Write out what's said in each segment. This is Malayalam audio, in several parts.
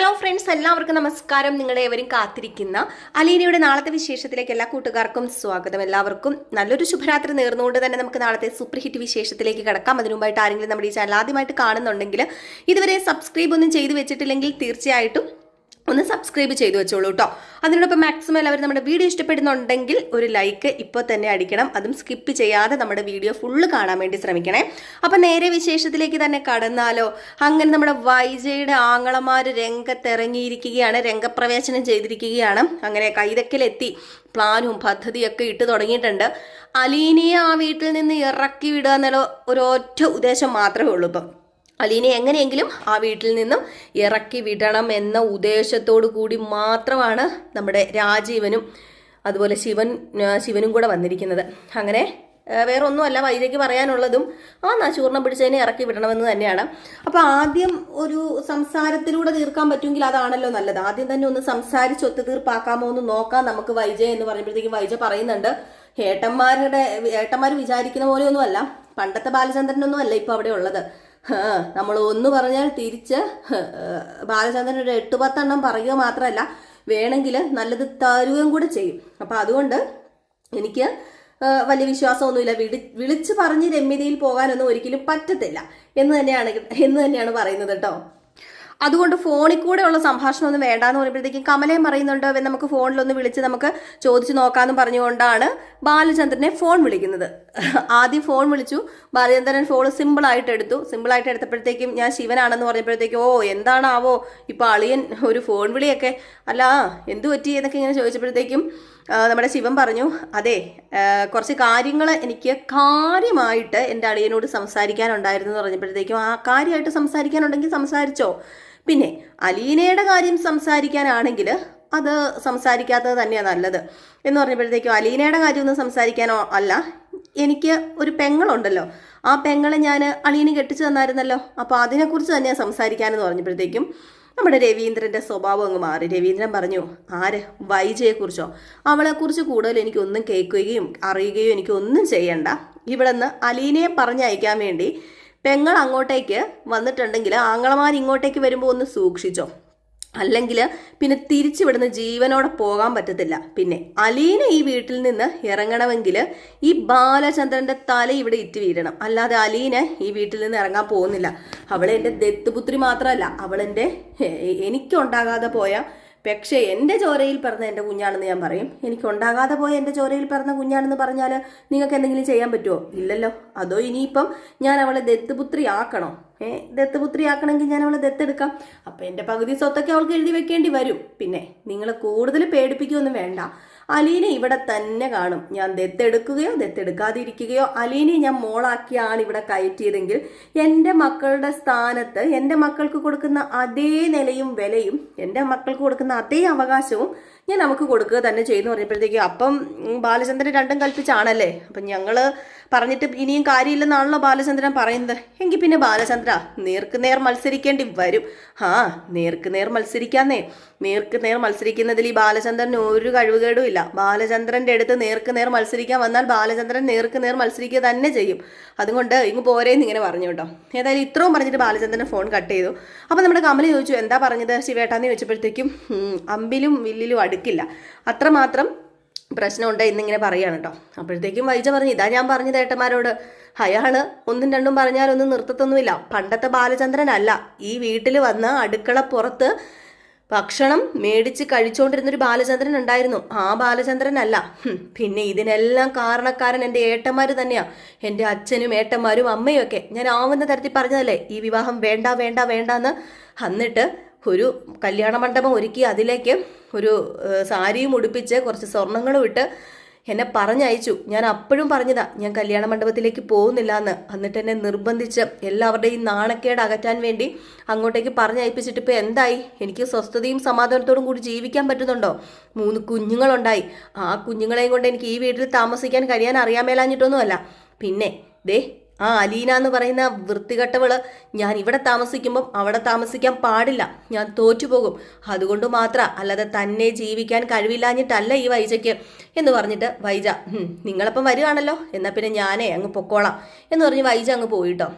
ഹലോ ഫ്രണ്ട്സ് എല്ലാവർക്കും നമസ്കാരം. നിങ്ങളെ എവരും കാത്തിരിക്കുന്ന അലീനയുടെ നാളത്തെ വിശേഷത്തിലേക്ക് എല്ലാ കൂട്ടുകാർക്കും സ്വാഗതം. എല്ലാവർക്കും നല്ലൊരു ശുഭരാത്രി നേർന്നുകൊണ്ട് തന്നെ നമുക്ക് നാളത്തെ സൂപ്പർ ഹിറ്റ് വിശേഷത്തിലേക്ക് കടക്കാം. അതിനു മുമ്പായിട്ട് ആരെങ്കിലും നമ്മുടെ ഈ ചാനൽ ആദ്യമായിട്ട് കാണുന്നുണ്ടെങ്കിൽ ഇതുവരെ സബ്സ്ക്രൈബ് ഒന്നും ചെയ്തു വെച്ചിട്ടില്ലെങ്കിൽ തീർച്ചയായിട്ടും ഒന്ന് സബ്സ്ക്രൈബ് ചെയ്തു വെച്ചോളൂ കേട്ടോ അതിനോടൊപ്പം മാക്സിമം എല്ലാവരും നമ്മുടെ വീഡിയോ ഇഷ്ടപ്പെടുന്നുണ്ടെങ്കിൽ ഒരു ലൈക്ക് ഇപ്പോൾ തന്നെ അടിക്കണം. അതും സ്കിപ്പ് ചെയ്യാതെ നമ്മുടെ വീഡിയോ ഫുള്ള് കാണാൻ വേണ്ടി ശ്രമിക്കണേ. അപ്പം നേരെ വിശേഷത്തിലേക്ക് തന്നെ കടന്നാലോ. അങ്ങനെ നമ്മുടെ വൈജയുടെ ആങ്ങളമാർ രംഗത്തിറങ്ങിയിരിക്കുകയാണ്. രംഗപ്രവേശനം ചെയ്തിരിക്കുകയാണ്. അങ്ങനെ കൈതക്കലെത്തി. പ്ലാനും പദ്ധതിയൊക്കെ ഇട്ട് തുടങ്ങിയിട്ടുണ്ട്. അലീനയെ ആ വീട്ടിൽ നിന്ന് ഇറക്കി വിടുക എന്നുള്ള ഒരൊറ്റ ഉദ്ദേശം മാത്രമേ ഉള്ളൂ ഇപ്പം. അലീനെ എങ്ങനെയെങ്കിലും ആ വീട്ടിൽ നിന്നും ഇറക്കി വിടണം എന്ന ഉദ്ദേശത്തോടു കൂടി മാത്രമാണ് നമ്മുടെ രാജീവനും അതുപോലെ ശിവൻ ശിവനും കൂടെ വന്നിരിക്കുന്നത്. അങ്ങനെ വേറെ ഒന്നുമല്ല വൈദ്യക്ക് പറയാനുള്ളതും ആ നശൂർണം പിടിച്ചതിനെ ഇറക്കി വിടണമെന്ന് തന്നെയാണ്. അപ്പോൾ ആദ്യം ഒരു സംസാരത്തിലൂടെ തീർക്കാൻ പറ്റുമെങ്കിൽ അതാണല്ലോ നല്ലത്. ആദ്യം തന്നെ ഒന്ന് സംസാരിച്ച് ഒത്തുതീർപ്പാക്കാമോ എന്ന് നോക്കാം നമുക്ക് വൈജ എന്ന് പറയുമ്പോഴത്തേക്കും വൈജ പറയുന്നുണ്ട്. ഏട്ടന്മാരുടെ ഏട്ടന്മാർ വിചാരിക്കുന്ന പോലെയൊന്നുമല്ല. പണ്ടത്തെ ബാലചന്ദ്രനൊന്നും അല്ല ഇപ്പോൾ അവിടെ ഉള്ളത്. നമ്മൾ ഒന്ന് പറഞ്ഞാൽ തിരിച്ച് ബാലചന്ദ്രൻ ഒരു എട്ട് പത്തെണ്ണം പറയുക മാത്രമല്ല വേണമെങ്കിൽ നല്ലത് തരുകയും കൂടെ ചെയ്യും. അപ്പം അതുകൊണ്ട് എനിക്ക് വലിയ വിശ്വാസമൊന്നുമില്ല. വിളി വിളിച്ച് പറഞ്ഞ് രമ്യതയിൽ പോകാനൊന്നും ഒരിക്കലും പറ്റത്തില്ല. എന്ന് തന്നെയാണ് എന്ന് തന്നെയാണ് പറയുന്നത് കേട്ടോ. അതുകൊണ്ട് ഫോണിൽ കൂടെ ഉള്ള സംഭാഷണം ഒന്നും വേണ്ടാന്ന് പറയുമ്പോഴത്തേക്കും കമലയും പറയുന്നുണ്ട് അവൻ നമുക്ക് ഫോണിലൊന്ന് വിളിച്ച് നമുക്ക് ചോദിച്ചു നോക്കാമെന്ന് പറഞ്ഞുകൊണ്ടാണ് ബാലചന്ദ്രനെ ഫോൺ വിളിക്കുന്നത്. ആദ്യം ഫോൺ വിളിച്ചു. ബാലചന്ദ്രൻ ഫോൺ സിമ്പിളായിട്ട് എടുത്തു. സിമ്പിളായിട്ട് എടുത്തപ്പോഴത്തേക്കും ഞാൻ ശിവനാണെന്ന് പറഞ്ഞപ്പോഴത്തേക്കും ഓ എന്താണാവോ? ഇപ്പൊ അളിയൻ ഒരു ഫോൺ വിളിയൊക്കെ അല്ല എന്തു പറ്റി? എന്നൊക്കെ ഇങ്ങനെ ചോദിച്ചപ്പോഴത്തേക്കും നമ്മുടെ ശിവൻ പറഞ്ഞു അതെ കുറച്ച് കാര്യങ്ങൾ എനിക്ക് കാര്യമായിട്ട് എന്റെ അളിയനോട് സംസാരിക്കാനുണ്ടായിരുന്നു എന്ന് പറഞ്ഞപ്പോഴത്തേക്കും ആ കാര്യമായിട്ട് സംസാരിക്കാനുണ്ടെങ്കിൽ സംസാരിച്ചോ? പിന്നെ അലീനയുടെ കാര്യം സംസാരിക്കാനാണെങ്കിൽ അത് സംസാരിക്കാത്തത് തന്നെയാണ് നല്ലത്. എന്ന് പറഞ്ഞപ്പോഴത്തേക്കും അലീനയുടെ കാര്യമൊന്നും സംസാരിക്കാനോ അല്ല. എനിക്ക് ഒരു പെങ്ങളുണ്ടല്ലോ. ആ പെങ്ങളെ ഞാൻ അളീന് കെട്ടിച്ചു തന്നായിരുന്നല്ലോ. അപ്പോൾ അതിനെക്കുറിച്ച് തന്നെ സംസാരിക്കാനെന്ന് പറഞ്ഞപ്പോഴത്തേക്കും നമ്മുടെ രവീന്ദ്രന്റെ സ്വഭാവം അങ്ങ് മാറി. രവീന്ദ്രൻ പറഞ്ഞു ആര്? വൈജയെക്കുറിച്ചോ? അവളെക്കുറിച്ച് കൂടുതൽ എനിക്കൊന്നും കേൾക്കുകയും അറിയുകയോ എനിക്കൊന്നും ചെയ്യണ്ട. ഇവിടെ നിന്ന് അലീനയെ പറഞ്ഞയക്കാൻ വേണ്ടി പെങ്ങൾ അങ്ങോട്ടേക്ക് വന്നിട്ടുണ്ടെങ്കിൽ ആങ്ങളമാർ ഇങ്ങോട്ടേക്ക് വരുമ്പോൾ ഒന്ന് സൂക്ഷിച്ചോ. അല്ലെങ്കിൽ പിന്നെ തിരിച്ചിവിടുന്ന് ജീവനോടെ പോകാൻ പറ്റത്തില്ല. പിന്നെ അലീന ഈ വീട്ടിൽ നിന്ന് ഇറങ്ങണമെങ്കിൽ ഈ ബാലചന്ദ്രന്റെ തല ഇവിടെ ഇറ്റ് വീഴണം. അല്ലാതെ അലീന ഈ വീട്ടിൽ നിന്ന് ഇറങ്ങാൻ പോകുന്നില്ല. അവൾ എന്റെ ദത്തുപുത്രി മാത്രമല്ല അവളെന്റെ എനിക്കുണ്ടാകാതെ പോയ പക്ഷേ എന്റെ ചോരയിൽ പിറന്ന എന്റെ കുഞ്ഞാണെന്ന് ഞാൻ പറയും. എനിക്ക് ഉണ്ടാകാതെ പോയ എന്റെ ചോരയിൽ പിറന്ന കുഞ്ഞാണെന്ന് പറഞ്ഞാൽ നിങ്ങൾക്ക് എന്തെങ്കിലും ചെയ്യാൻ പറ്റുമോ ഇല്ലല്ലോ. അതോ ഇനിയിപ്പം ഞാൻ അവളെ ദത്തുപുത്രി ആക്കണോ ഏ ദത്തുപുത്രി ആക്കണമെങ്കിൽ ഞാൻ അവളെ ദത്തെടുക്കാം. അപ്പം എന്റെ പകുതി സ്വത്തൊക്കെ അവൾക്ക് എഴുതി വെക്കേണ്ടി വരും. പിന്നെ നിങ്ങൾ കൂടുതൽ പേടിപ്പിക്കുകയൊന്നും വേണ്ട. അലീന ഇവിടെ തന്നെ കാണും. ഞാൻ ദത്തെടുക്കുകയോ ദത്തെടുക്കാതിരിക്കുകയോ അലീനെ ഞാൻ മോളാക്കിയാണ് ഇവിടെ കയറ്റിയതെങ്കിൽ എന്റെ മക്കളുടെ സ്ഥാനത്ത് എന്റെ മക്കൾക്ക് കൊടുക്കുന്ന അതേ നിലയും വിലയും എന്റെ മക്കൾക്ക് കൊടുക്കുന്ന അതേ അവകാശവും ഞാൻ നമുക്ക് കൊടുക്കുക തന്നെ ചെയ്യുന്നു പറഞ്ഞപ്പോഴത്തേക്കും അപ്പം ബാലചന്ദ്രൻ രണ്ടും കൽപ്പിച്ചാണല്ലേ? അപ്പം ഞങ്ങൾ പറഞ്ഞിട്ട് ഇനിയും കാര്യമില്ലെന്നാണല്ലോ ബാലചന്ദ്രൻ പറയുന്നത്. എങ്കിൽ പിന്നെ ബാലചന്ദ്ര നേർക്ക് നേർ മത്സരിക്കേണ്ടി വരും. ആ നേർക്ക് നേർ മത്സരിക്കാന്നേ. നേർക്ക് നേർ മത്സരിക്കുന്നതിൽ ഈ ബാലചന്ദ്രന് ഒരു കഴിവുകേടും ഇല്ല. ബാലചന്ദ്രന്റെ അടുത്ത് നേർക്ക് നേർ മത്സരിക്കാൻ വന്നാൽ ബാലചന്ദ്രൻ നേർക്ക് നേർ മത്സരിക്കുക തന്നെ ചെയ്യും. അതുകൊണ്ട് ഇങ്ങ് പോരേന്ന് ഇങ്ങനെ പറഞ്ഞു കേട്ടോ. ഏതായാലും ഇത്രയും പറഞ്ഞിട്ട് ബാലചന്ദ്രൻ ഫോൺ കട്ട് ചെയ്തു. അപ്പം നമ്മുടെ കമൽ ചോദിച്ചു എന്താ പറഞ്ഞത് ശിവേട്ടാന്ന് ചോദിച്ചപ്പോഴത്തേക്കും അമ്പിലും വില്ലിലും അടുക്കില്ല അത്രമാത്രം പ്രശ്നമുണ്ട് എന്നിങ്ങനെ പറയാണ് കേട്ടോ അപ്പോഴത്തേക്കും വൈജ പറഞ്ഞു ഇതാ ഞാൻ പറഞ്ഞത് ഏട്ടന്മാരോട്. അയാൾ ഒന്നും രണ്ടും പറഞ്ഞാലൊന്നും നിർത്തത്തൊന്നുമില്ല. പണ്ടത്തെ ബാലചന്ദ്രനല്ല. ഈ വീട്ടിൽ വന്ന് അടുക്കള പുറത്ത് ഭക്ഷണം മേടിച്ച് കഴിച്ചുകൊണ്ടിരുന്നൊരു ബാലചന്ദ്രൻ ഉണ്ടായിരുന്നു. ആ ബാലചന്ദ്രനല്ല. പിന്നെ ഇതിനെല്ലാം കാരണക്കാരൻ എന്റെ ഏട്ടന്മാർ തന്നെയാണ് എന്റെ അച്ഛനും ഏട്ടന്മാരും അമ്മയും ഒക്കെ. ഞാൻ ആവുന്ന തരത്തിൽ പറഞ്ഞതല്ലേ ഈ വിവാഹം വേണ്ട വേണ്ട വേണ്ട എന്ന് എന്നിട്ട് ഒരു കല്യാണ മണ്ഡപം ഒരുക്കി അതിലേക്ക് ഒരു സാരിയും ഉടുപ്പിച്ച് കുറച്ച് സ്വർണങ്ങളും ഇട്ട് എന്നെ പറഞ്ഞയച്ചു. ഞാൻ അപ്പോഴും പറഞ്ഞതാ ഞാൻ കല്യാണ മണ്ഡപത്തിലേക്ക് പോകുന്നില്ല എന്ന് എന്നിട്ട് എന്നെ നിർബന്ധിച്ച് എല്ലാവരുടെയും നാണക്കേട് അകറ്റാൻ വേണ്ടി അങ്ങോട്ടേക്ക് പറഞ്ഞയപ്പിച്ചിട്ട് ഇപ്പോൾ എന്തായി? എനിക്ക് സ്വസ്ഥതയും സമാധാനത്തോടും കൂടി ജീവിക്കാൻ പറ്റുന്നുണ്ടോ? മൂന്ന് കുഞ്ഞുങ്ങളുണ്ടായി. ആ കുഞ്ഞുങ്ങളെയും കൊണ്ട് എനിക്ക് ഈ വീട്ടിൽ താമസിക്കാൻ കഴിയാൻ അറിയാമേലാഞ്ഞിട്ടൊന്നുമല്ല പിന്നെ ദേ ആ അലീന എന്ന് പറയുന്ന വൃത്തികെട്ടവൾ ഞാൻ ഇവിടെ താമസിക്കുമ്പം അവിടെ താമസിക്കാൻ പാടില്ല. ഞാൻ തോറ്റുപോകും. അതുകൊണ്ട് മാത്ര അല്ലാതെ തന്നെ ജീവിക്കാൻ കഴിവില്ലാഞ്ഞിട്ടല്ല ഈ വൈജയ്ക്ക് എന്ന് പറഞ്ഞിട്ട് വൈജ "ഹും, നിങ്ങളപ്പം വരികയാണല്ലോ എന്നാൽ പിന്നെ ഞാനേ അങ്ങ് പൊക്കോളാം. എന്ന് പറഞ്ഞ് വൈജ അങ്ങ് പോയിട്ടോ.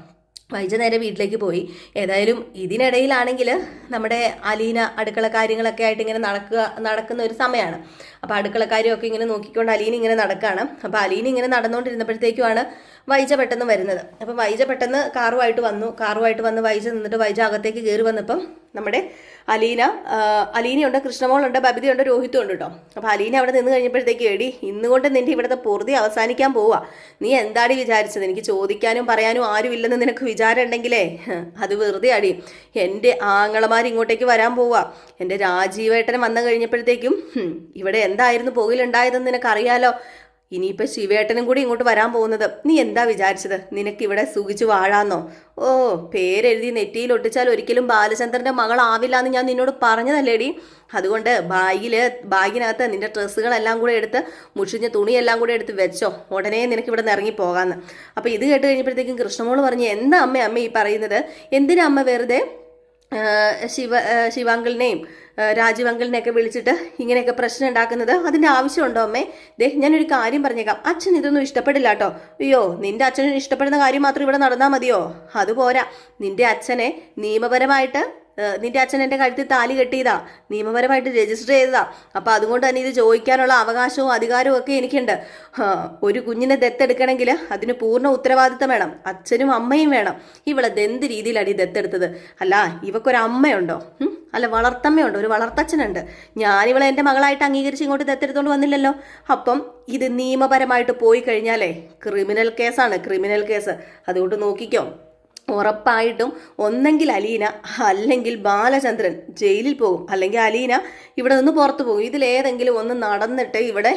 വൈജ നേരെ വീട്ടിലേക്ക് പോയി. ഏതായാലും ഇതിനിടയിലാണെങ്കിൽ നമ്മുടെ അലീന അടുക്കള കാര്യങ്ങളൊക്കെ ആയിട്ട് ഇങ്ങനെ നടക്കുക നടക്കുന്ന ഒരു സമയമാണ്. അപ്പോൾ അടുക്കള കാര്യമൊക്കെ ഇങ്ങനെ നോക്കിക്കൊണ്ട് അലീന ഇങ്ങനെ നടക്കുകയാണ് അപ്പോൾ അലീന ഇങ്ങനെ നടന്നുകൊണ്ടിരുന്നപ്പോഴത്തേക്കുമാണ് വൈജ പെട്ടെന്ന് വരുന്നത്. അപ്പോൾ വൈജ പെട്ടെന്ന് കാറുമായിട്ട് വന്നു. കാറുമായിട്ട് വന്ന് വൈജ നിന്നിട്ട് വൈജ അകത്തേക്ക് കയറി വന്നപ്പം നമ്മുടെ അലീന അലീനയുണ്ട് കൃഷ്ണമോളുണ്ട് ബബിതയുണ്ട് രോഹിത്തും ഉണ്ട് കേട്ടോ അപ്പോൾ അലീന അവിടെ നിന്ന് കഴിഞ്ഞപ്പോഴത്തേക്ക് എടി ഇന്നുകൊണ്ട് നിന്റെ ഇവിടുത്തെ പൊറുതി അവസാനിക്കാൻ പോവുക നീ എന്താടി വിചാരിച്ചത്? എനിക്ക് ചോദിക്കാനും പറയാനും ആരുമില്ലെന്ന് നിനക്ക് വിചാരം ഉണ്ടെങ്കിലേ? അത് വെറുതെ അടി. എന്റെ ആങ്ങളമാർ ഇങ്ങോട്ടേക്ക് വരാൻ പോവുക എന്റെ രാജീവേട്ടൻ വന്നു കഴിഞ്ഞപ്പോഴത്തേക്കും ഇവിടെ എന്തായിരുന്നു പോകിലുണ്ടായതെന്ന് നിനക്കറിയാലോ? ഇനിയിപ്പോൾ ശിവേട്ടനും കൂടി ഇങ്ങോട്ട് വരാൻ പോകുന്നത്. നീ എന്താ വിചാരിച്ചത്? നിനക്ക് ഇവിടെ സുഖിച്ചു വാഴാന്നോ? ഓ പേരെഴുതി നെറ്റിയിൽ ഒട്ടിച്ചാൽ ഒരിക്കലും ബാലചന്ദ്രന്റെ മകളാവില്ല എന്ന് ഞാൻ നിന്നോട് പറഞ്ഞതല്ലേടി? അതുകൊണ്ട് ബാഗിൽ ബാഗിനകത്ത് നിന്റെ ഡ്രസ്സുകളെല്ലാം കൂടെ എടുത്ത് മുഷിഞ്ഞ തുണിയെല്ലാം കൂടെ എടുത്ത് വെച്ചോ. ഉടനെ നിനക്ക് ഇവിടെ നിന്ന് ഇറങ്ങി പോകാമെന്ന് അപ്പോൾ ഇത് കേട്ട് കഴിഞ്ഞപ്പോഴത്തേക്കും കൃഷ്ണമോൾ പറഞ്ഞു എന്താ അമ്മ അമ്മ ഈ പറയുന്നത്? എന്തിനാ അമ്മ വെറുതെ ശിവ ശിവാങ്കിളിനെയും രാജീവ് വിളിച്ചിട്ട് ഇങ്ങനെയൊക്കെ പ്രശ്നം ഉണ്ടാക്കുന്നത് അതിന്റെ ആവശ്യമുണ്ടോ അമ്മേ? ദേ ഞാനൊരു കാര്യം പറഞ്ഞേക്കാം. അച്ഛൻ ഇതൊന്നും ഇഷ്ടപ്പെടില്ല കേട്ടോ. അയ്യോ നിന്റെ അച്ഛന് ഇഷ്ടപ്പെടുന്ന കാര്യം മാത്രം ഇവിടെ നടന്നാൽ മതിയോ? അതുപോരാ നിന്റെ അച്ഛനെ നിയമപരമായിട്ട് നിന്റെ അച്ഛൻ എന്റെ കഴുത്തിൽ താലി കെട്ടിയതാ. നിയമപരമായിട്ട് രജിസ്റ്റർ ചെയ്തതാ. അപ്പോൾ അതുകൊണ്ട് തന്നെ ഇത് ചോദിക്കാനുള്ള അവകാശവും അധികാരവും ഒക്കെ എനിക്കുണ്ട്. ഒരു കുഞ്ഞിനെ ദത്തെടുക്കണമെങ്കിൽ അതിന് പൂർണ ഉത്തരവാദിത്തം വേണം. അച്ഛനും അമ്മയും വേണം. ഇവളെ എന്ത് രീതിയിലാണ് ഈ ദത്തെടുത്തത്? അല്ല ഇവക്കൊരു അമ്മയുണ്ടോ? അല്ല വളർത്തമ്മയുണ്ട്. ഒരു വളർത്തച്ഛനുണ്ട്. ഞാനിവളെ എന്റെ മകളായിട്ട് അംഗീകരിച്ച് ഇങ്ങോട്ട് ദത്തെടുത്തോണ്ട് വന്നില്ലല്ലോ. അപ്പം ഇത് നിയമപരമായിട്ട് പോയി കഴിഞ്ഞാലേ ക്രിമിനൽ കേസാണ്. Criminal case. അതുകൊണ്ട് നോക്കിക്കോ. ഉറപ്പായിട്ടും ഒന്നെങ്കിൽ അലീന അല്ലെങ്കിൽ ബാലചന്ദ്രൻ ജയിലിൽ പോകും. അല്ലെങ്കിൽ അലീന ഇവിടെ നിന്ന് പുറത്തു പോകും. ഇതിലേതെങ്കിലും ഒന്ന് നടന്നിട്ട് ഇവിടെ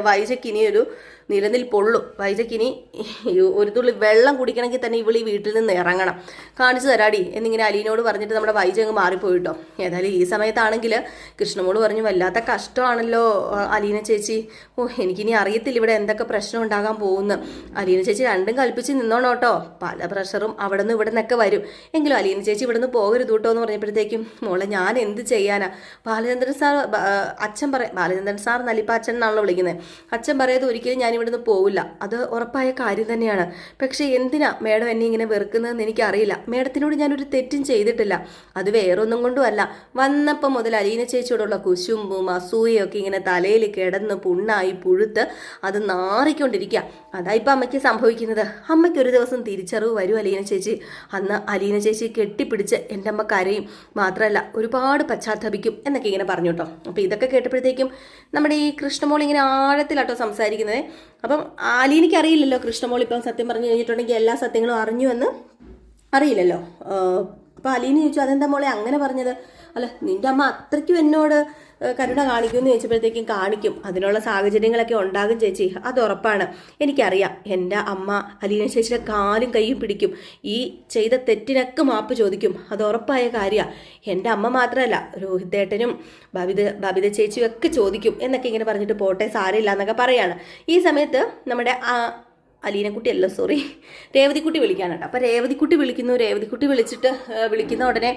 വൈജക്ക് ഒരു നിലനിൽപ്പുള്ളൂ. വൈജക്കിനി ഒരു തുള്ളി വെള്ളം കുടിക്കണമെങ്കിൽ തന്നെ ഇവളി വീട്ടിൽ നിന്ന് ഇറങ്ങണം. കാണിച്ചു തരാടി. എന്നിങ്ങനെ അലീനോട് പറഞ്ഞിട്ട് നമ്മുടെ വൈജ അങ്ങ് മാറിപ്പോയിട്ടോ. ഏതായാലും ഈ സമയത്താണെങ്കിൽ കൃഷ്ണമോൾ പറഞ്ഞു വല്ലാത്ത കഷ്ടമാണല്ലോ അലീന ചേച്ചി. ഓ എനിക്കിനി അറിയത്തില്ല ഇവിടെ എന്തൊക്കെ പ്രശ്നം ഉണ്ടാകാൻ പോകുന്നു. അലീന ചേച്ചി രണ്ടും കൽപ്പിച്ച് നിന്നോണോട്ടോ കേട്ടോ. പല പ്രഷറും അവിടെ നിന്ന് ഇവിടെ നിന്നൊക്കെ വരും. എങ്കിലും അലീന ചേച്ചി ഇവിടെ നിന്ന് പോകരുത് കേട്ടോ എന്ന് പറഞ്ഞപ്പോഴത്തേക്കും മോളെ ഞാൻ എന്ത് ചെയ്യാനാ? ബാലചന്ദ്രൻ സാർ അച്ഛൻ പറ ബാലചന്ദ്രൻ സാർ നലിപ്പ അച്ഛൻ എന്നാണല്ലോ വിളിക്കുന്നത്. അച്ഛൻ പറയുന്നത് ഒരിക്കലും ഞാൻ ഇവിടെ നിന്ന് പോവില്ല. അത് ഉറപ്പായ കാര്യം തന്നെയാണ്. പക്ഷേ എന്തിനാ മേഡം എന്നെ ഇങ്ങനെ വെറുക്കുന്നതെന്ന് എനിക്കറിയില്ല. മേഡത്തിനോട് ഞാനൊരു തെറ്റും ചെയ്തിട്ടില്ല. അത് വേറൊന്നും കൊണ്ടുമല്ല. വന്നപ്പം മുതൽ അലീന ചേച്ചിയോടുള്ള കുശുമ്പും അസൂയൊക്കെ ഇങ്ങനെ തലയിൽ കിടന്ന് പുണ്ണായി പുഴുത്ത് അത് നാറിക്കൊണ്ടിരിക്കുക അതാ ഇപ്പം അമ്മയ്ക്ക് സംഭവിക്കുന്നത്. അമ്മയ്ക്ക് ഒരു ദിവസം തിരിച്ചറിവ് വരും അലീന ചേച്ചി. അന്ന് അലീന ചേച്ചി കെട്ടിപ്പിടിച്ച് എന്റെ അമ്മ കരയും. മാത്രമല്ല ഒരുപാട് പശ്ചാത്തപിക്കും എന്നൊക്കെ ഇങ്ങനെ പറഞ്ഞു കേട്ടോ അപ്പോൾ ഇതൊക്കെ കേട്ടപ്പോഴത്തേക്കും നമ്മുടെ ഈ കൃഷ്ണമോൾ ഇങ്ങനെ ആഴത്തിലാട്ടോ സംസാരിക്കുന്നത്. അപ്പം ആലീനിക്ക് അറിയില്ലല്ലോ കൃഷ്ണമോൾ ഇപ്പം സത്യം പറഞ്ഞു കഴിഞ്ഞിട്ടുണ്ടെങ്കിൽ എല്ലാ സത്യങ്ങളും അറിഞ്ഞു എന്ന് അറിയില്ലല്ലോ. അപ്പോൾ അലീന ചോദിച്ചു അതെന്താ മോളെ അങ്ങനെ പറഞ്ഞത്? അല്ല നിന്റെ അമ്മ അത്രയ്ക്കും എന്നോട് കരുണ കാണിക്കുമെന്ന് ചോദിച്ചപ്പോഴത്തേക്കും കാണിക്കും. അതിനുള്ള സാഹചര്യങ്ങളൊക്കെ ഉണ്ടാകും ചേച്ചി. അത് ഉറപ്പാണ്. എനിക്കറിയാം. എന്റെ അമ്മ അലീന ചേച്ചിയുടെ കാലും കൈയും പിടിക്കും. ഈ ചെയ്ത തെറ്റിനൊക്കെ മാപ്പ് ചോദിക്കും. അത് ഉറപ്പായ കാര്യമാണ് എന്റെ അമ്മ മാത്രമല്ല രോഹിതേട്ടനും ബബിത ബബിത ചേച്ചിയും ഒക്കെ ചോദിക്കും എന്നൊക്കെ ഇങ്ങനെ പറഞ്ഞിട്ട് പോട്ടെ സാരമില്ല എന്നൊക്കെ പറയാണ്. ഈ സമയത്ത് നമ്മുടെ അലീനക്കുട്ടി അല്ല സോറി രേവതിക്കുട്ടി വിളിക്കാനാണ് അപ്പോൾ രേവതിക്കുട്ടി വിളിക്കുന്നു. രേവതിക്കുട്ടി വിളിച്ചിട്ട് വിളിക്കുന്ന ഉടനെ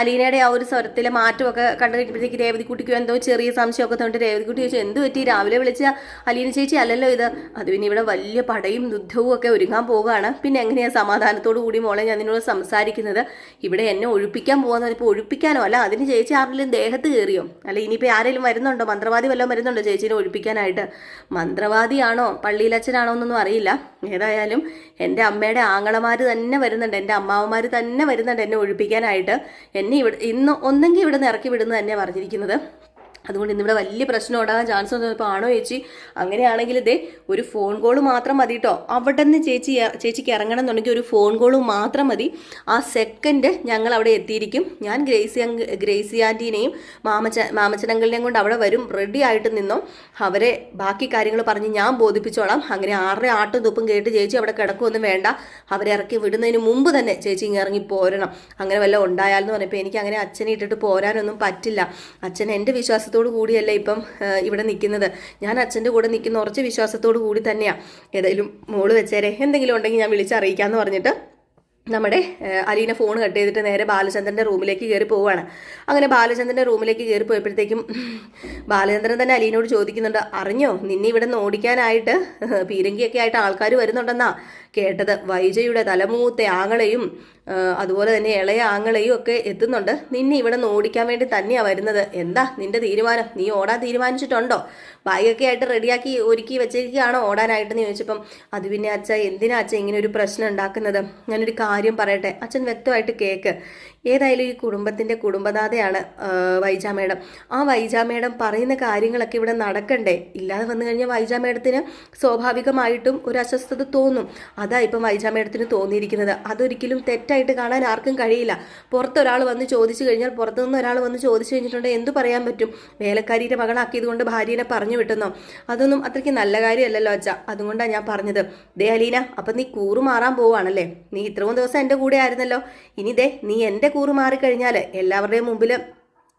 അലീനയുടെ ആ ഒരു സ്വരത്തിലെ മാറ്റമൊക്കെ കണ്ടു കഴിഞ്ഞപ്പോഴത്തേക്ക് രേവതിക്കുട്ടിക്ക് എന്തോ ചെറിയ സംശയമൊക്കെ തോന്നിട്ട് രേവതിക്കുട്ടി ചോദിച്ചു എന്ത് പറ്റി? രാവിലെ വിളിച്ച അലീന ചേച്ചി അല്ലല്ലോ ഇത്? അത് പിന്നെ ഇവിടെ വലിയ പടയും യുദ്ധവും ഒക്കെ ഒരുങ്ങാൻ പോവുകയാണ്. പിന്നെ എങ്ങനെയാണ് സമാധാനത്തോടു കൂടി മോളെ ഞാൻ നിന്നോട് സംസാരിക്കുന്നത്? ഇവിടെ എന്നെ ഒഴിപ്പിക്കാൻ പോകാന്ന് ഇപ്പോൾ ഒഴിപ്പിക്കാനോ? അല്ല അതിന് ചേച്ചി ആരെങ്കിലും ദേഹത്ത് കയറിയോ? അല്ല ഇനിയിപ്പോൾ ആരെങ്കിലും വരുന്നുണ്ടോ? മന്ത്രവാദി വല്ലതും വരുന്നുണ്ടോ ചേച്ചീനെ ഒഴിപ്പിക്കാനായിട്ട്? മന്ത്രവാദിയാണോ? പള്ളിയിലച്ഛനാണോ എന്നൊന്നും അറിയില്ല. ഏതായാലും എന്റെ അമ്മയുടെ ആങ്ങളമാർ തന്നെ വരുന്നുണ്ട്. എന്റെ അമ്മാവന്മാർ തന്നെ വരുന്നുണ്ട് എന്നെ ഒഴിപ്പിക്കാനായിട്ട്. എന്നെ ഇവിടെ ഇന്ന് ഒന്നെങ്കിൽ ഇവിടെ നിന്ന് ഇറക്കി വിടുന്നു തന്നെ പറഞ്ഞിരിക്കുന്നത്. അതുകൊണ്ട് ഇന്നിവിടെ വലിയ പ്രശ്നം ഉണ്ടാകാൻ ചാൻസ് ഇപ്പോൾ ആണോ ചേച്ചി? അങ്ങനെയാണെങ്കിൽ ഇതേ ഒരു ഫോൺ കോൾ മാത്രം മതി കേട്ടോ അവിടെ നിന്ന് ചേച്ചി ചേച്ചിക്ക് ഇറങ്ങണം എന്നുണ്ടെങ്കിൽ ഒരു ഫോൺ കോൾ മാത്രം മതി. ആ സെക്കൻഡ് ഞങ്ങൾ അവിടെ എത്തിയിരിക്കും. ഞാൻ ഗ്രേസി ഗ്രേസി ആന്റീനെയും മാമച്ച മാമച്ചനങ്കളിനെയും കൊണ്ട് അവിടെ വരും. റെഡി ആയിട്ട് നിന്നോ. അവരെ ബാക്കി കാര്യങ്ങൾ പറഞ്ഞ് ഞാൻ ബോധിപ്പിച്ചോളാം. അങ്ങനെ ആരുടെ ആട്ടും തുപ്പും കേട്ട് ചേച്ചി അവിടെ കിടക്കുമൊന്നും വേണ്ട. അവരെ ഇറക്കി വിടുന്നതിന് മുമ്പ് തന്നെ ചേച്ചി ഇങ്ങനെ ഇറങ്ങി പോരണം. അങ്ങനെ വല്ല ഉണ്ടായാലെന്ന് പറഞ്ഞപ്പോൾ എനിക്ക് അങ്ങനെ അച്ഛനെ ഇട്ടിട്ട് പോരാനൊന്നും പറ്റില്ല. അച്ഛൻ എന്റെ വിശ്വാസത്തോടു കൂടിയല്ല ഇപ്പം ഇവിടെ നിൽക്കുന്നത്. ഞാൻ അച്ഛന്റെ കൂടെ നിൽക്കുന്ന ഉറച്ച വിശ്വാസത്തോടു കൂടി തന്നെയാണ് ഏതായാലും മോൾ വെച്ചേരെ. എന്തെങ്കിലും ഉണ്ടെങ്കിൽ ഞാൻ വിളിച്ചറിയിക്കാമെന്ന് പറഞ്ഞിട്ട് നമ്മുടെ അലീന ഫോൺ കട്ട് ചെയ്തിട്ട് നേരെ ബാലചന്ദ്രന്റെ റൂമിലേക്ക് കയറി പോവുകയാണ്. അങ്ങനെ ബാലചന്ദ്രന്റെ റൂമിലേക്ക് കയറി പോയപ്പോഴത്തേക്കും ബാലചന്ദ്രൻ തന്നെ അലീനോട് ചോദിക്കുന്നുണ്ട് അറിഞ്ഞോ? നിന്നെ ഇവിടെ നിന്ന് ഓടിക്കാനായിട്ട് പീരങ്കിയൊക്കെ ആയിട്ട് ആൾക്കാർ വരുന്നുണ്ടെന്നാ? കേട്ടത്. വൈജയുടെ തലമൂത്തെ ആങ്ങളെയും അതുപോലെ തന്നെ ഇളയ ആങ്ങളെയും ഒക്കെ എത്തുന്നുണ്ട്. നിന്നെ ഇവിടെ നിന്ന് ഓടിക്കാൻ വേണ്ടി തന്നെയാണ് വരുന്നത്. എന്താ നിന്റെ തീരുമാനം? നീ ഓടാൻ തീരുമാനിച്ചിട്ടുണ്ടോ? ബാഗൊക്കെ ആയിട്ട് റെഡിയാക്കി ഒരുക്കി വെച്ചിരിക്കുകയാണോ ഓടാനായിട്ട്? എന്ന് ചോദിച്ചപ്പം അത് പിന്നെ അച്ഛ എന്തിനാ അച്ഛൻ ഇങ്ങനെ ഒരു പ്രശ്നം ഉണ്ടാക്കുന്നത്? ഞാനൊരു കാര്യം പറയട്ടെ. അച്ഛൻ വ്യക്തമായിട്ട് കേക്ക്. ഏതായാലും ഈ കുടുംബത്തിന്റെ കുടുംബനാഥയാണ് വൈജ മേഡം. ആ വൈജ മേഡം പറയുന്ന കാര്യങ്ങളൊക്കെ ഇവിടെ നടക്കണ്ടേ? ഇല്ലാതെ വന്നു കഴിഞ്ഞാൽ വൈജ മേഡത്തിന് സ്വാഭാവികമായിട്ടും ഒരു അസ്വസ്ഥത തോന്നും. അതാ ഇപ്പം വൈജ മേഡത്തിന് തോന്നിയിരിക്കുന്നത്. അതൊരിക്കലും തെറ്റായിട്ട് കാണാൻ ആർക്കും കഴിയില്ല. പുറത്തൊരാൾ വന്ന് ചോദിച്ചു കഴിഞ്ഞാൽ പുറത്തുനിന്ന് ഒരാൾ വന്ന് ചോദിച്ചു കഴിഞ്ഞിട്ടുണ്ടെങ്കിൽ എന്തു പറയാൻ പറ്റും? വേലക്കാരിയുടെ മകളാക്കിയത് കൊണ്ട് ഭാര്യനെ പറഞ്ഞു വിട്ടുന്നോ? അതൊന്നും അത്രയ്ക്ക് നല്ല കാര്യമല്ലല്ലോ അച്ഛ. അതുകൊണ്ടാണ് ഞാൻ പറഞ്ഞത്. ദേ അലീന അപ്പം നീ കൂറുമാറാൻ പോവാണല്ലേ നീ ഇത്രയും ദിവസം എന്റെ കൂടെ ആയിരുന്നല്ലോ. ഇനി ദേ നീ എന്റെ കൂറ് മാറിക്കഴിഞ്ഞാൽ എല്ലാവരുടെയും മുമ്പിൽ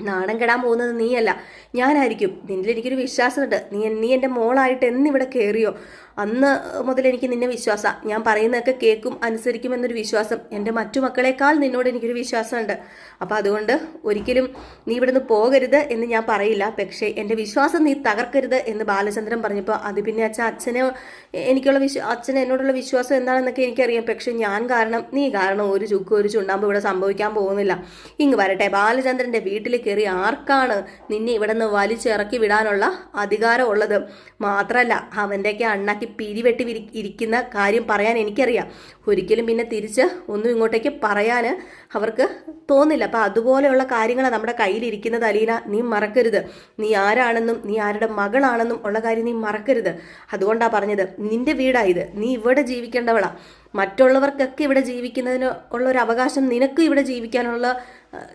നാണം കെടാൻ പോകുന്നത് നീയല്ല. ഞാനായിരിക്കും. നിന്നിൽ എനിക്കൊരു വിശ്വാസമുണ്ട്. നീ നീ എന്റെ മോളായിട്ട് എന്നിവിടെ കയറിയോ അന്ന് മുതൽ എനിക്ക് നിന്നെ വിശ്വാസം. ഞാൻ പറയുന്നതൊക്കെ കേൾക്കും അനുസരിക്കുമെന്നൊരു വിശ്വാസം. എന്റെ മറ്റു മക്കളെക്കാൾ നിന്നോട് എനിക്കൊരു വിശ്വാസമുണ്ട്. അപ്പോൾ അതുകൊണ്ട് ഒരിക്കലും നീ ഇവിടുന്ന് പോകരുത് എന്ന് ഞാൻ പറയില്ല. പക്ഷേ എന്റെ വിശ്വാസം നീ തകർക്കരുത് എന്ന് ബാലചന്ദ്രൻ പറഞ്ഞപ്പോൾ അത് പിന്നെ അച്ഛൻ അച്ഛനെ എനിക്കുള്ള വിശ്വ അച്ഛന് എന്നോടുള്ള വിശ്വാസം എന്താണെന്നൊക്കെ എനിക്കറിയാം. പക്ഷേ ഞാൻ കാരണം നീ കാരണം ഒരു ചുക്ക് ഒരു ചുണ്ടാമ്പ് ഇവിടെ സംഭവിക്കാൻ പോകുന്നില്ല. ഇങ്ങ് വരട്ടെ ബാലചന്ദ്രന്റെ വീട്ടിൽ കയറി ആർക്കാണ് നിന്നെ ഇവിടെ നിന്ന് വലിച്ചിറക്കി വിടാനുള്ള അധികാരം ഉള്ളത്? മാത്രമല്ല അവന്റെയൊക്കെ അണ്ണാക്കി പിരിവെട്ടി വിരി ഇരിക്കുന്ന കാര്യം പറയാൻ എനിക്കറിയാം. ഒരിക്കലും പിന്നെ തിരിച്ച് ഒന്നും ഇങ്ങോട്ടേക്ക് പറയാൻ അവർക്ക് തോന്നില്ല. അപ്പം അതുപോലെയുള്ള കാര്യങ്ങൾ നമ്മുടെ കയ്യിലിരിക്കുന്നത് അലീന. നീ മറക്കരുത്. നീ ആരാണെന്നും നീ ആരുടെ മകളാണെന്നും ഉള്ള കാര്യം നീ മറക്കരുത്. അതുകൊണ്ടാണ് പറഞ്ഞത്. നിന്റെ വീടായത് നീ ഇവിടെ ജീവിക്കേണ്ടവളാ. മറ്റുള്ളവർക്കൊക്കെ ഇവിടെ ജീവിക്കുന്നതിന് ഉള്ള ഒരു അവകാശം നിനക്കും ഇവിടെ ജീവിക്കാനുള്ള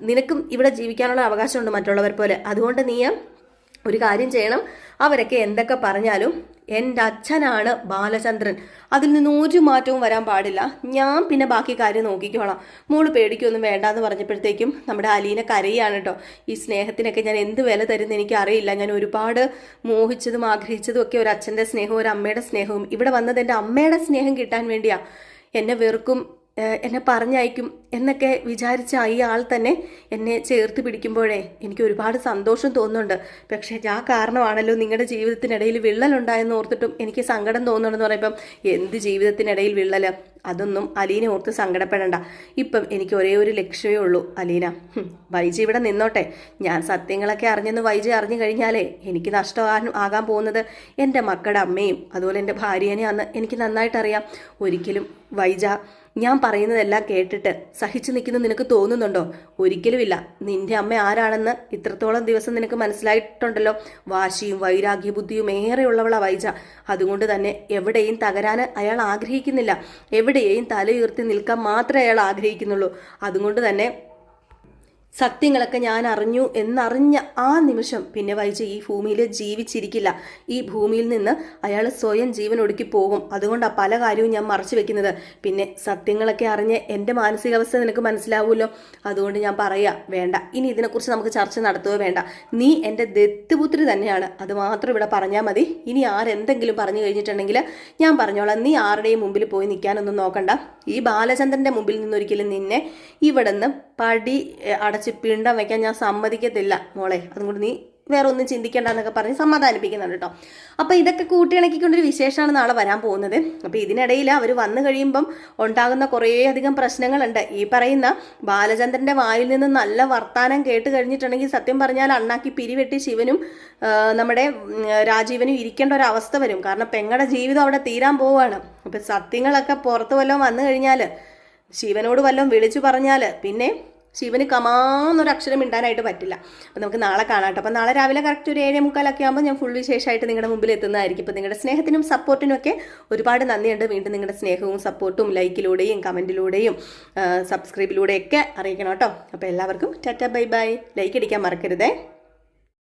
നിനക്കും ഇവിടെ ജീവിക്കാനുള്ള അവകാശമുണ്ട് മറ്റുള്ളവർ പോലെ. അതുകൊണ്ട് നീ ഒരു കാര്യം ചെയ്യണം. അവരൊക്കെ എന്തൊക്കെ പറഞ്ഞാലും എന്റെ അച്ഛനാണ് ബാലചന്ദ്രൻ. അതിൽ നിന്ന് ഒരു മാറ്റവും വരാൻ പാടില്ല. ഞാൻ പിന്നെ ബാക്കി കാര്യം നോക്കിക്കോളാം. മോൾ പേടിക്കൊന്നും വേണ്ട എന്ന് പറഞ്ഞപ്പോഴത്തേക്കും നമ്മുടെ അലീനെ കരയാണ് കേട്ടോ. ഈ സ്നേഹത്തിനൊക്കെ ഞാൻ എന്ത് വില തരുന്ന എനിക്ക് അറിയില്ല ഞാൻ ഒരുപാട് മോഹിച്ചതും ആഗ്രഹിച്ചതും ഒക്കെ ഒരു അച്ഛന്റെ സ്നേഹവും ഒരു അമ്മയുടെ സ്നേഹവും. ഇവിടെ വന്നത് എന്റെ അമ്മയുടെ സ്നേഹം കിട്ടാൻ വേണ്ടിയാണ് എന്നെ വെറുക്കും എന്നെ പറഞ്ഞയക്കും. എന്നൊക്കെ വിചാരിച്ച ആൾ തന്നെ എന്നെ ചേർത്ത് പിടിക്കുമ്പോഴേ എനിക്ക് ഒരുപാട് സന്തോഷം തോന്നുന്നുണ്ട്. പക്ഷേ ആ കാരണമാണല്ലോ നിങ്ങളുടെ ജീവിതത്തിനിടയിൽ വിള്ളലുണ്ടായെന്ന് ഓർത്തിട്ടും എനിക്ക് സങ്കടം തോന്നുന്നുണ്ടെന്ന് പറയുമ്പം എന്ത് ജീവിതത്തിനിടയിൽ വിള്ളൽ അതൊന്നും അലീനെ ഓർത്ത് സങ്കടപ്പെടണ്ട. ഇപ്പം എനിക്ക് ഒരേ ഒരു ലക്ഷ്യമേ ഉള്ളൂ അലീന. വൈജി ഇവിടെ നിന്നോട്ടെ. ഞാൻ സത്യങ്ങളൊക്കെ അറിഞ്ഞെന്ന് വൈജി അറിഞ്ഞു കഴിഞ്ഞാലേ എനിക്ക് നഷ്ടം ആകാൻ പോകുന്നത് എന്റെ മക്കളുടെ അമ്മയും അതുപോലെ എന്റെ ഭാര്യേനെയാന്ന് എനിക്ക് നന്നായിട്ടറിയാം. ഒരിക്കലും വൈജ ഞാൻ പറയുന്നതെല്ലാം കേട്ടിട്ട് സഹിച്ചു നിൽക്കുന്ന നിനക്ക് തോന്നുന്നുണ്ടോ? ഒരിക്കലുമില്ല. നിന്റെ അമ്മ ആരാണെന്ന് ഇത്രത്തോളം ദിവസം നിനക്ക് മനസ്സിലായിട്ടുണ്ടല്ലോ. വാശിയും വൈരാഗ്യ ബുദ്ധിയും ഏറെയുള്ളവളാ വൈജ. അതുകൊണ്ട് തന്നെ എവിടെയും തകരാൻ അയാൾ ആഗ്രഹിക്കുന്നില്ല. എവിടെയും തലയുയർത്തി നിൽക്കാൻ മാത്രമേ അയാൾ ആഗ്രഹിക്കുന്നുള്ളൂ. അതുകൊണ്ട് തന്നെ സത്യങ്ങളൊക്കെ ഞാൻ അറിഞ്ഞു എന്നറിഞ്ഞ ആ നിമിഷം പിന്നെ വൈജ ഈ ഭൂമിയിൽ ജീവിച്ചിരിക്കില്ല. ഈ ഭൂമിയിൽ നിന്ന് അയാൾ സ്വയം ജീവൻ ഒടുക്കി പോകും. അതുകൊണ്ടാണ് പല കാര്യവും ഞാൻ മറച്ചു വെക്കുന്നത്. പിന്നെ സത്യങ്ങളൊക്കെ അറിഞ്ഞ് എന്റെ മാനസികാവസ്ഥ നിനക്ക് മനസ്സിലാവുമല്ലോ. അതുകൊണ്ട് ഞാൻ പറയുക വേണ്ട. ഇനി ഇതിനെക്കുറിച്ച് നമുക്ക് ചർച്ച നടത്തുകയോ വേണ്ട. നീ എന്റെ ദത്തുപുത്രി തന്നെയാണ്. അത് മാത്രം ഇവിടെ പറഞ്ഞാൽ മതി. ഇനി ആരെന്തെങ്കിലും പറഞ്ഞു കഴിഞ്ഞിട്ടുണ്ടെങ്കിൽ ഞാൻ പറഞ്ഞോളാം. നീ ആരുടെയും മുമ്പിൽ പോയി നിൽക്കാനൊന്നും നോക്കണ്ട. ഈ ബാലചന്ദ്രന്റെ മുമ്പിൽ നിന്നൊരിക്കലും നിന്നെ ഇവിടെ നിന്ന് പടി അടച്ച് പിണ്ടം വയ്ക്കാൻ ഞാൻ സമ്മതിക്കത്തില്ല മോളെ. അതുകൊണ്ട് നീ വേറെ ഒന്നും ചിന്തിക്കേണ്ട എന്നൊക്കെ പറഞ്ഞ് സമാധാനിപ്പിക്കുന്നുണ്ട് കേട്ടോ അപ്പോൾ ഇതൊക്കെ കൂട്ടിയിണക്കിക്കൊണ്ടൊരു വിശേഷമാണ് നാളെ വരാൻ പോകുന്നത്. അപ്പോൾ ഇതിനിടയിൽ അവർ വന്നു കഴിയുമ്പം ഉണ്ടാകുന്ന കുറേയധികം പ്രശ്നങ്ങളുണ്ട്. ഈ പറയുന്ന ബാലചന്ദ്രന്റെ വായിൽ നിന്ന് നല്ല വർത്താനം കേട്ട് കഴിഞ്ഞിട്ടുണ്ടെങ്കിൽ സത്യം പറഞ്ഞാൽ അണ്ണാക്കി പിരിവെട്ടി ശിവനും നമ്മുടെ രാജീവനും ഇരിക്കേണ്ട ഒരു അവസ്ഥ വരും. കാരണം പെങ്ങളുടെ ജീവിതം അവിടെ തീരാൻ പോവുകയാണ് അപ്പം സത്യങ്ങളൊക്കെ പുറത്തു വല്ലതും വന്നു കഴിഞ്ഞാൽ ശിവനോട് വല്ലതും വിളിച്ചു പറഞ്ഞാൽ പിന്നെ ശിവന് കമാന്നൊരു അക്ഷരം ഇണ്ടാനായിട്ട് പറ്റില്ല. അപ്പം നമുക്ക് നാളെ കാണാം കേട്ടോ അപ്പം നാളെ രാവിലെ കറക്റ്റ് ഒരു ഏഴേ മുക്കാലൊക്കെ ആകുമ്പോൾ ഞാൻ ഫുൾ വിശേഷമായിട്ട് നിങ്ങളുടെ മുമ്പിൽ എത്തുന്നതായിരിക്കും. ഇപ്പം നിങ്ങളുടെ സ്നേഹത്തിനും സപ്പോർട്ടിനും ഒക്കെ ഒരുപാട് നന്ദിയുണ്ട്. വീണ്ടും നിങ്ങളുടെ സ്നേഹവും സപ്പോർട്ടും ലൈക്കിലൂടെയും കമന്റിലൂടെയും സബ്സ്ക്രൈബിലൂടെയൊക്കെ അറിയിക്കണം കേട്ടോ. അപ്പോൾ എല്ലാവർക്കും ടാറ്റ ബൈ ബൈ. ലൈക്ക് അടിക്കാൻ മറക്കരുതേ.